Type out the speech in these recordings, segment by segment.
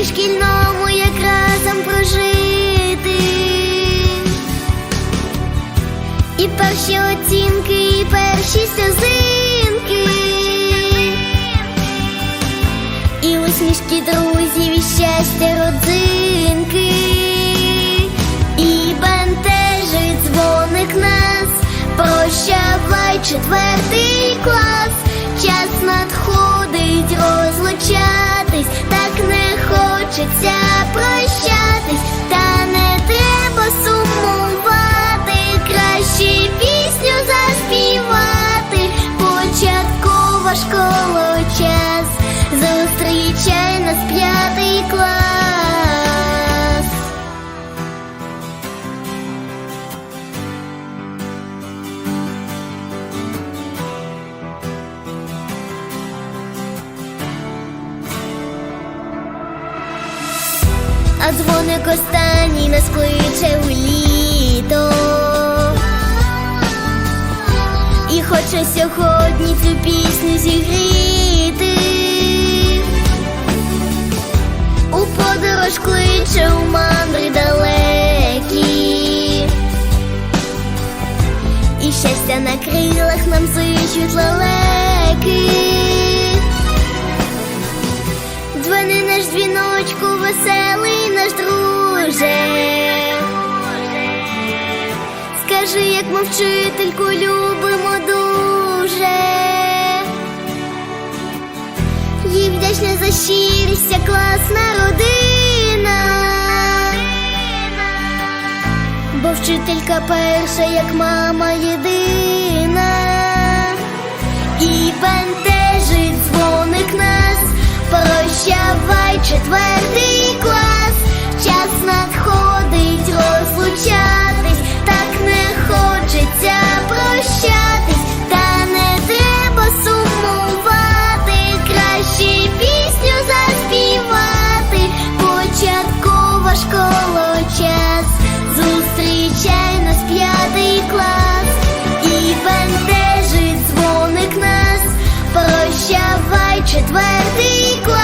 У шкільному як разом прожити. І перші оцінки, і перші сльозинки. І усмішки друзів, і щастя родзинки. І бентежить дзвоник нас. Прощавай четвертий клас. Час надходить не хочеться прощатись, та не треба сумувати, краще пісню заспівати. Початкова школа А дзвоник останній нас кличе у літо. І хоче сьогодні цю пісню ми вчительку любимо дуже. Їй вдячна за щирість, ця класна родина. Бо вчителька перша, як мама єдина. І бентежить дзвоник нас, прощавай четвертий Четвертий клас.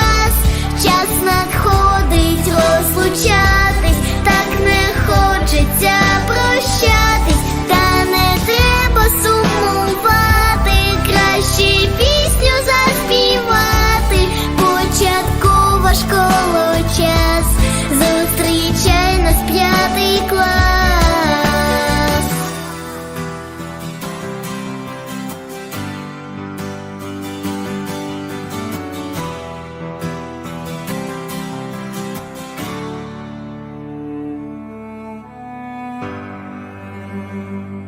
you.